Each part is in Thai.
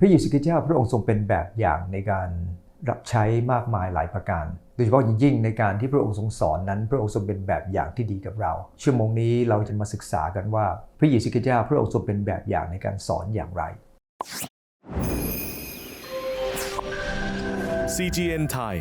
พระเยซูคริสต์เจ้าพระองค์ทรงเป็นแบบอย่างในการรับใช้มากมายหลายประการ โดยเฉพาะยิ่งในการที่พระองค์ทรงสอนนั้น พระองค์ทรงเป็นแบบอย่างที่ดีกับเรา ชั่วโมงนี้เราจะมาศึกษากันว่า พระเยซูคริสต์เจ้าพระองค์ทรงเป็นแบบอย่างในการสอนอย่างไร CGN Thai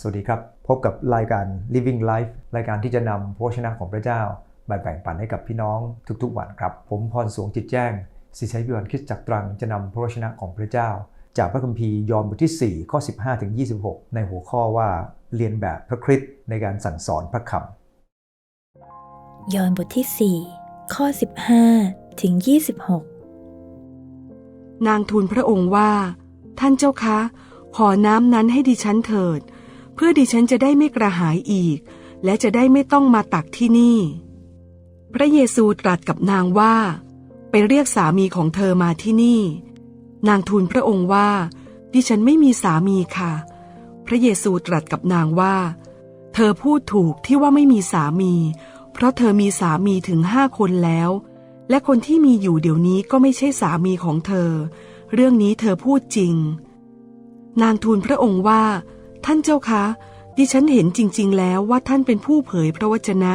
สวัสดีครับ พบกับรายการ Living Life รายการที่จะนำพระวจนะของพระเจ้า มาแบ่งปันให้กับพี่น้องทุกๆวันครับ ผมพรสวงจิตแจ้งศิษยพิวันคริสตจักรตรังจะนำพระวจนะของพระเจ้า จากพระคัมภีร์ยอห์นบทที่ 4 ข้อ 15 ถึง 26 ในหัวข้อว่าเรียนแบบพระคริสต์ในการสั่งสอนพระคำยอห์นบทที่ 4 ข้อ 15 ถึง 26 นางทูลพระองค์ว่า ท่านเจ้าคะ ขอน้ำนั้นให้ดิฉันเถิด เพื่อดิฉันจะได้ไม่กระหายอีก และจะได้ไม่ต้องมาตักที่นี่ พระเยซูตรัสกับนางว่า ไปเรียกสามีของเธอมาที่นี่ นางทูลพระองค์ว่า ดิฉันไม่มีสามีค่ะ พระเยซูตรัสกับนางว่า เธอพูดถูกที่ว่าไม่มีสามี เพราะเธอมีสามีถึงห้าคนแล้ว และคนที่มีอยู่เดี๋ยวนี้ก็ไม่ใช่สามีของเธอ เรื่องนี้เธอพูดจริง นางทูลพระองค์ว่า ท่านเจ้าคะ ดิฉันเห็นจริง ๆ แล้วว่าท่านเป็นผู้เผยพระวจนะ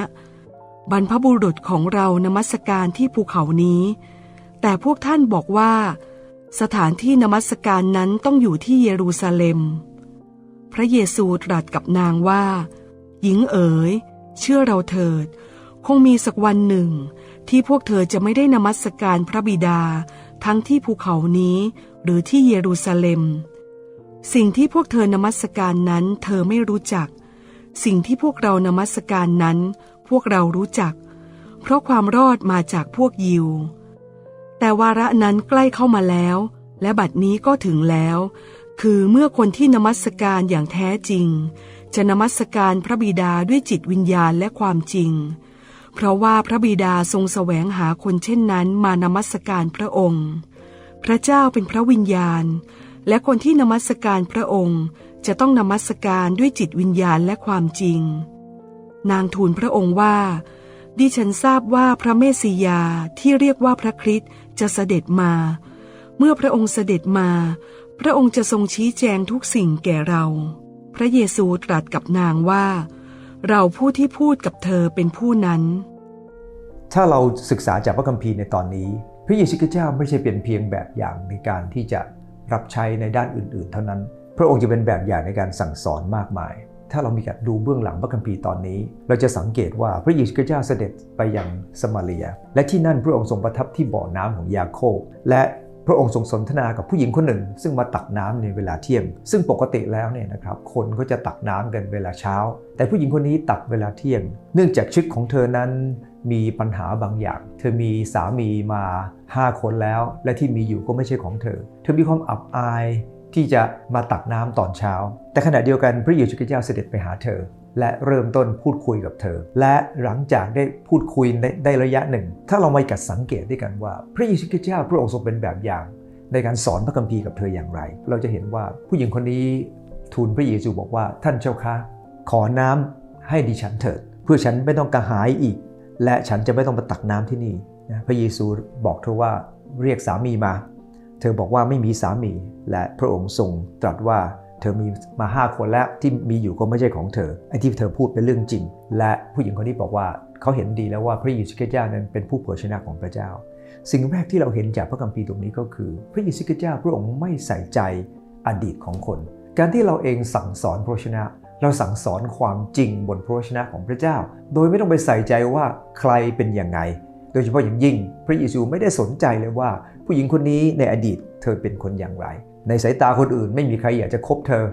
บรรพบุรุษของเรานมัสการที่ภูเขานี้ แต่พวกท่านบอกว่า สถานที่นมัสการนั้นต้องอยู่ที่เยรูซาเล็ม พระเยซูตรัสกับนางว่า หญิงเอ๋ย เชื่อเราเถิด คงมีสักวันหนึ่ง ที่พวกเธอจะไม่ได้นมัสการพระบิดา ทั้งที่ภูเขานี้ หรือที่เยรูซาเล็ม สิ่งที่พวกเธอนมัสการนั้นเธอไม่รู้จัก สิ่งที่พวกเรานมัสการนั้น พวกเรารู้จัก เพราะความรอดมาจากพวกยิว แต่วาระนั้นใกล้เข้ามาแล้ว และบัดนี้ก็ถึงแล้ว คือเมื่อคนที่นมัสการอย่างแท้จริง จะนมัสการพระบิดาด้วยจิตวิญญาณและความจริง เพราะว่าพระบิดาทรงแสวงหาคนเช่นนั้นมานมัสการพระองค์ พระเจ้าเป็นพระวิญญาณ และคนที่นมัสการพระองค์จะต้องนมัสการด้วยจิตวิญญาณและความจริง นางทูลพระองค์ว่า ดิฉันทราบว่าพระเมสสิยาที่เรียกว่าพระคริสต์จะเสด็จมา เมื่อพระองค์เสด็จมา พระองค์จะทรงชี้แจงทุกสิ่งแก่เรา พระเยซูตรัสกับนางว่า เราผู้ที่พูดกับเธอเป็นผู้นั้น ถ้าเราศึกษาจากพระคัมภีร์ในตอนนี้ พระเยซูคริสต์เจ้าไม่ใช่เป็นเพียงแบบอย่างในการที่จะรับใช้ในด้านอื่น ๆ เท่านั้น พระองค์จะเป็นแบบอย่างในการสั่งสอนมากมาย ถ้าเรามีการดูเบื้องหลังพระคัมภีร์ตอนนี้ เราจะสังเกตว่าพระเยซูคริสต์เจ้าเสด็จไปยังสมาเรีย และที่นั่นพระองค์ทรงประทับที่บ่อน้ำของยาโคบและพระองค์ทรงสนทนากับผู้หญิงคนหนึ่ง ซึ่งมาตักน้ำในเวลาเที่ยง ซึ่งปกติแล้วเนี่ยนะครับคนก็จะตักน้ำกันเวลาเช้า แต่ผู้หญิงคนนี้ตักเวลาเที่ยง เนื่องจากชีวิตของเธอนั้นมีปัญหาบางอย่าง เธอมีสามีมา 5 คนแล้ว และที่มีอยู่ก็ไม่ใช่ของเธอ เธอมีความอับอาย ที่จะมาตักน้ำตอนเช้า แต่ขณะเดียวกันพระเยซูคริสต์เจ้าเสด็จไปหาเธอ และเริ่มต้นพูดคุยกับเธอ และหลังจากได้พูดคุยได้ไดระยะหนึ่ง ถ้าเรามากัดสังเกตด้วยกันว่า พระเยซูคริสต์เจ้าพระองค์ทรงเป็นแบบอย่าง ในการสอนพระคัมภีร์กับเธออย่างไร เราจะเห็นว่าผู้หญิงคนนี้ทูลพระเยซูบอกว่าท่านเจ้าคะขอน้ำให้ดิฉันเถิด เพื่อฉันไม่ต้องกระหายอีก และฉันจะไม่ต้องมาตักน้ำที่นี่นะพระเยซูบอกเธอว่าเรียกสามีมา เธอบอกว่าไม่มีสามี และพระองค์ทรงตรัสว่าเธอมีมาห้าคนแล้วที่มีอยู่ก็ไม่ใช่ของเธอไอ้ที่เธอพูดเป็นเรื่องจริง และผู้หญิงคนนี้บอกว่าเขาเห็นดีแล้วว่าพระเยซูคริสต์เจ้านั้นเป็นผู้เผยชนะของพระเจ้า สิ่งแรกที่เราเห็นจากพระคัมภีร์ตรงนี้ก็คือ พระเยซูคริสต์เจ้าพระองค์ไม่ใส่ใจอดีตของคน การที่เราเองสั่งสอนพระวจนะ เราสั่งสอนความจริงบนพระวจนะของพระเจ้า โดยไม่ต้องไปใส่ใจว่าใครเป็นอย่างไง โดยเฉพาะอย่างยิ่งพระเยซูไม่ได้สนใจเลยว่า ผู้หญิงคนนี้ในอดีตเธอเป็นคนอย่างไร ในสายตาคนอื่นไม่มีใครอยากจะคบเธอ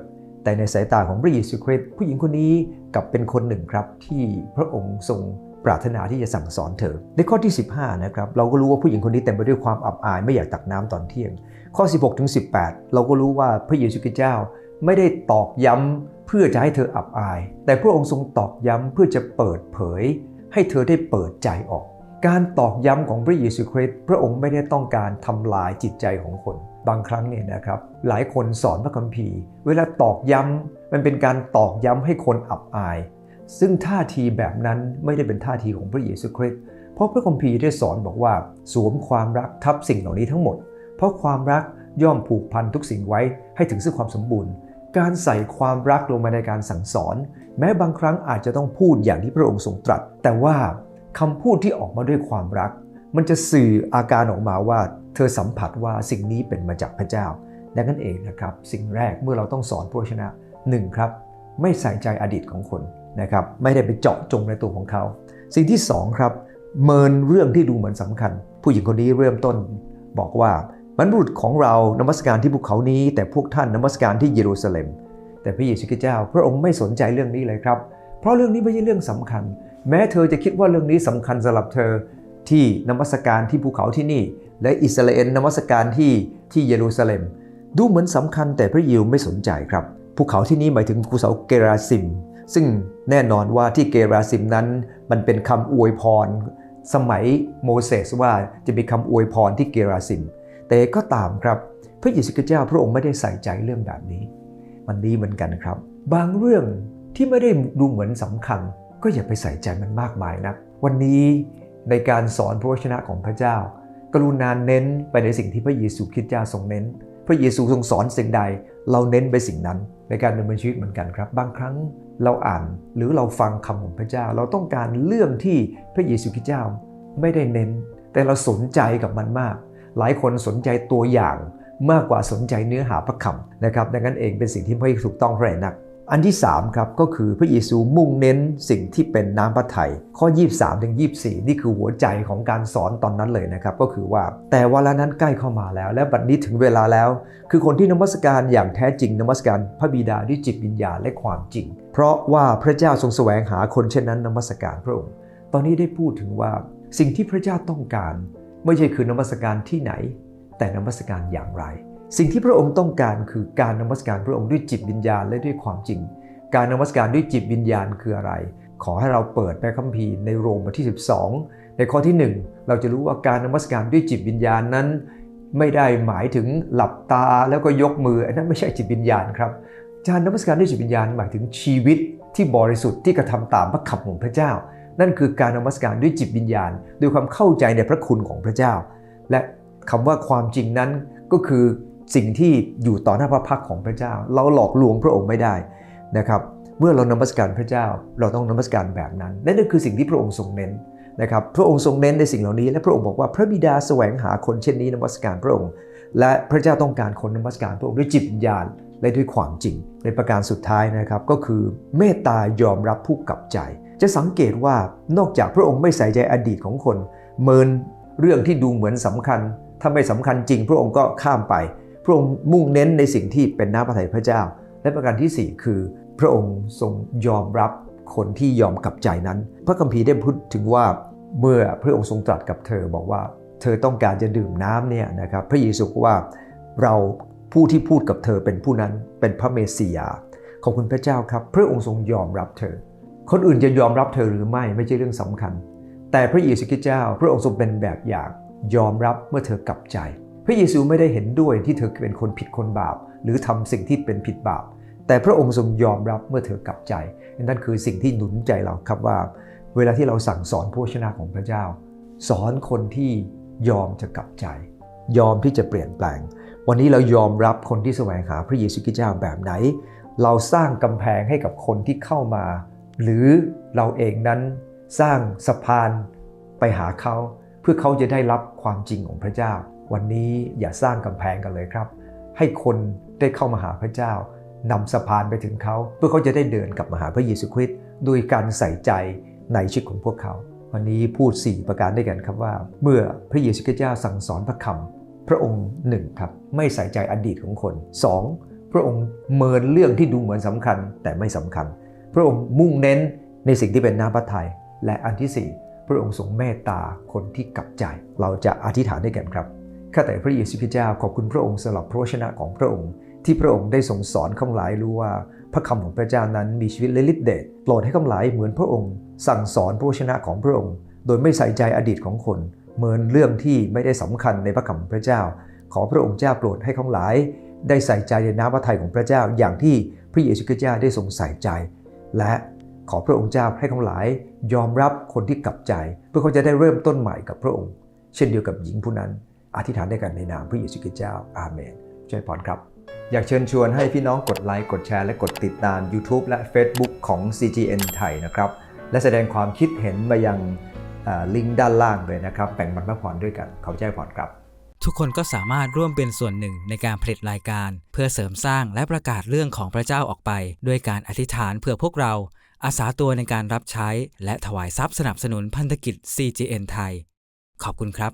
แต่ในสายตาของพระเยซูคริสต์ผู้หญิงคนนี้กลับเป็นคนหนึ่งครับที่พระองค์ทรงปรารถนาที่จะสั่งสอนเธอ ในข้อที่ 15 นะครับ เราก็รู้ว่าผู้หญิงคนนี้เต็มไปด้วยความอับอายไม่อยากตักน้ำตอนเที่ยง ข้อ 16ถึง18 เราก็รู้ว่าพระเยซูคริสต์เจ้าไม่ได้ตอกย้ำเพื่อจะให้เธออับอาย แต่พระองค์ทรงตอกย้ำเพื่อจะเปิดเผย ให้เธอได้เปิดใจออก การตอกย้ำของพระเยซูคริสต์พระองค์ไม่ได้ต้องการทำลายจิตใจของคน บางครั้งเนี่ยนะครับ หลายคนสอนพระคัมภีร์ เวลาตอกย้ำมันเป็นการตอกย้ำให้คนอับอาย ซึ่งท่าทีแบบนั้นไม่ได้เป็นท่าทีของพระเยซูคริสต์เพราะพระคัมภีร์ได้สอนบอกว่า สวมความรักทับสิ่งเหล่านี้ทั้งหมด เพราะความรักย่อมผูกพันทุกสิ่งไว้ให้ถึงซึ่งความสมบูรณ์การใส่ความรักลงมาในการสั่งสอน แม้บางครั้งอาจจะต้องพูดอย่างที่พระองค์ทรงตรัส แต่ว่า คำพูดที่ออกมาด้วยความรัก มันจะสื่ออาการออกมาว่า เธอสัมผัสว่าสิ่งนี้เป็นมาจากพระเจ้าดังนั้นเองนะครับ สิ่งแรกเมื่อเราต้องสอนผู้ชนะหนึ่งครับ ไม่ใส่ใจอดีตของคนนะครับ ไม่ได้ไปเจาะจงในตัวของเขา สิ่งที่สองครับเมินเรื่องที่ดูเหมือนสำคัญ ผู้หญิงคนนี้เริ่มต้น บอกว่าบรรพบุรุษของเรานมัสการที่ภูเขานี้ แต่พวกท่านนมัสการที่เยรูซาเล็ม แต่พระเยซูคริสต์เจ้า พระองค์ไม่สนใจเรื่องนี้เลยครับ เพราะเรื่องนี้ไม่ใช่เรื่องสำคัญ แม้เธอจะคิดว่าเรื่องนี้สำคัญสำหรับเธอที่นมัสการที่ภูเขาที่นี่ และอิสราเอลนมัสการที่ที่เยรูซาเล็ม ดูเหมือนสำคัญแต่พระยิวไม่สนใจครับภูเขาที่นี่หมายถึงภูเขาเกราซิม ซึ่งแน่นอนว่าที่เกราซิมนั้น มันเป็นคำอวยพร สมัยโมเสสว่าจะมีคำอวยพรที่เกราซิม แต่ก็ตามครับ พระเยซูคริสต์เจ้าพระองค์ไม่ได้ใส่ใจเรื่องแบบนี้ มันดีเหมือนกันครับ บางเรื่องที่ไม่ได้ดูเหมือนสำคัญ ก็อย่าไปใส่ใจมันมากมายนะวันนี้ในการสอนพระวจนะของพระเจ้า กรุณานเน้นไปในสิ่งที่พระเยซูคริสต์เจ้าทรงเน้น พระเยซูทรงสอนสิ่งใด เราเน้นไปสิ่งนั้น ในการดำเนินชีวิตเหมือนกันครับ บางครั้งเราอ่านหรือเราฟังคำของพระเจ้า เราต้องการเรื่องที่พระเยซูคริสต์เจ้าไม่ได้เน้น แต่เราสนใจกับมันมาก หลายคนสนใจตัวอย่างมากกว่าสนใจเนื้อหาพระคำนะครับ ดังนั้นเองเป็นสิ่งที่ไม่ถูกต้องเท่าไหร่นัก อันที่3ครับก็คือพระเยซูมุ่งเน้นสิ่งที่เป็นน้ำพระทัยข้อ 23ถึง24 นี่คือหัวใจของการสอนตอนนั้นเลยนะครับ ก็คือว่าแต่วลานั้นใกล้เข้ามาแล้ว และบัดนี้ถึงเวลาแล้ว คือคนที่นมัสการอย่างแท้จริงนมัสการพระบิดาด้วยจิตวิญญาณและความจริง เพราะว่าพระเจ้าทรงแสวงหาคนเช่นนั้นนมัสการพระองค์ ตอนนี้ได้พูดถึงว่าสิ่งที่พระเจ้าต้องการ ไม่ใช่คือนมัสการที่ไหน แต่นมัสการอย่างไร สิ่งที่พระองค์ต้องการคือการนมัสการพระองค์ด้วยจิตวิญญาณและด้วยความจริง การนมัสการด้วยจิตวิญญาณคืออะไร ขอให้เราเปิดพระคัมภีร์ในโรมบทที่ 12 ในข้อที่ 1 เราจะรู้ว่าการนมัสการด้วยจิตวิญญาณนั้น ไม่ได้หมายถึงหลับตาแล้วก็ยกมืออันนั้นไม่ใช่จิตวิญญาณครับการนมัสการด้วยจิตวิญญาณหมายถึงชีวิตที่บริสุทธิ์ที่กระทำตามพระคำของพระเจ้า นั่นคือการนมัสการด้วยจิตวิญญาณ ด้วยความเข้าใจในพระคุณของพระเจ้า และคำว่าความจริงนั้นก็คือ สิ่งที่อยู่ต่อหน้าพระพักของพระเจ้า เราหลอกลวงพระองค์ไม่ได้นะครับเมื่อเรานมัสการพระเจ้า เราต้องนมัสการแบบนั้นนั่นก็คือสิ่งที่พระองค์ทรงเน้นนะครับพระองค์ทรงเน้นในสิ่งเหล่านี้ และพระองค์บอกว่าพระบิดาแสวงหาคนเช่นนี้นมัสการพระองค์ และพระเจ้าต้องการคนนมัสการพระองค์ด้วยจิตวิญญาณและด้วยความจริง ในประการสุดท้ายนะครับก็คือเมตตายอมรับผู้กลับใจ จะสังเกตว่านอกจากพระองค์ไม่ใส่ใจอดีตของคน เมินเรื่องที่ดูเหมือนสำคัญ ถ้าไม่สำคัญจริง พระองค์ก็ข้ามไป พระองค์มุ่งเน้นในสิ่งที่เป็นน้ำพระทัยพระเจ้า และประการที่ 4 คือ พระองค์ทรงยอมรับคนที่ยอมกลับใจนั้น พระคัมภีร์ได้พูดถึงว่าเมื่อพระองค์ทรงตรัสกับเธอบอกว่า เธอต้องการจะดื่มน้ำเนี่ยนะครับพระเยซูว่าเราผู้ที่พูดกับเธอเป็นผู้นั้นเป็นพระเมสสิยาขอบคุณพระเจ้าครับ พระองค์ทรงยอมรับเธอ คนอื่นจะยอมรับเธอหรือไม่ไม่ใช่เรื่องสำคัญ แต่พระเยซูคริสต์เจ้า พระองค์ทรงเป็นแบบอย่างยอมรับเมื่อเธอกลับใจ ระเยซูไม่ได้เห็นด้วยที่เธอเป็นคนผิดคนบาป หรือทำสิ่งที่เป็นผิดบาป แต่พระองค์ทรงยอมรับเมื่อเธอกลับใจ นั่นคือสิ่งที่หนุนใจเราครับว่า เวลาที่เราสั่งสอนพระชนะของพระเจ้า สอนคนที่ยอมจะกลับใจ ยอมที่จะเปลี่ยนแปลง วันนี้เรายอมรับคนที่แสวงหาพระเยซูคริสต์เจ้าแบบไหน เราสร้างกำแพงให้กับคนที่เข้ามา หรือเราเองนั้นสร้างสะพานไปหาเขา เพื่อเขาจะได้รับความจริงของพระเจ้า วันนี้อย่าสร้างกำแพงกันเลยครับ ให้คนได้เข้ามาหาพระเจ้านำสะพานไปถึงเขา เพื่อเขาจะได้เดินกลับมาหาพระเยซูคริสต์ด้วยการใส่ใจในชีวิตของพวกเขา วันนี้พูด 4 ประการด้วยกันครับว่า เมื่อพระเยซูคริสต์เจ้าสั่งสอนพระคำพระองค์หนึ่งครับไม่ใส่ใจอดีตของคน 2. พระองค์เมินเรื่องที่ดูเหมือนสำคัญแต่ไม่สำคัญ พระองค์มุ่งเน้นในสิ่งที่เป็นน้ำพระทัยและอันที่ 4 พระองค์ทรงเมตตาคนที่กลับใจ เราจะอธิษฐานด้วยกันครับ ข้าแต่พระเยซูคริสต์เจ้าขอบคุณพระองค์สำหรับพระวจนะของพระองค์ ที่พระองค์ได้ทรงสอนข้าหลายรู้ว่า พระคำของพระเจ้านั้นมีชีวิตและฤทธิ์เดชโปรดให้ข้าหลายเหมือนพระองค์ สั่งสอนพระวจนะของพระองค์ โดยไม่ใส่ใจอดีตของคน เหมือนเรื่องที่ไม่ได้สำคัญในพระคำของพระเจ้า ขอพระองค์เจ้าโปรดให้ข้าหลาย ได้ใส่ใจในน้ำพระทัยของพระเจ้าอย่างที่พระเยซูคริสต์เจ้าได้ทรงใส่ใจ และขอพระองค์เจ้าให้ทั้งหลาย ยอมรับคนที่กลับใจ เพื่อเขาจะได้เริ่มต้นใหม่กับพระองค์ เช่นเดียวกับหญิงผู้นั้น อธิษฐานด้วยกันในนามพระเยซูคริสต์เจ้า อาเมน ช่วยพรครับ อยากเชิญชวนให้พี่น้องกดไลค์ กดแชร์ และกดติดตาม YouTube และ Facebook ของ CGN ไทยนะครับ และแสดงความคิดเห็นมายังอ่าลิงก์ด้านล่างเลยนะครับ แบ่งปันพระพรด้วยกัน เขาใจพรครับ ทุกคนก็สามารถร่วมเป็นส่วนหนึ่งในการผลิตรายการ เพื่อเสริมสร้างและประกาศเรื่องของพระเจ้าออกไป ด้วยการอธิษฐานเพื่อพวกเราอาสาตัวในการรับใช้ และถวายทรัพย์สนับสนุนพันธกิจ CGN ไทย ขอบคุณครับ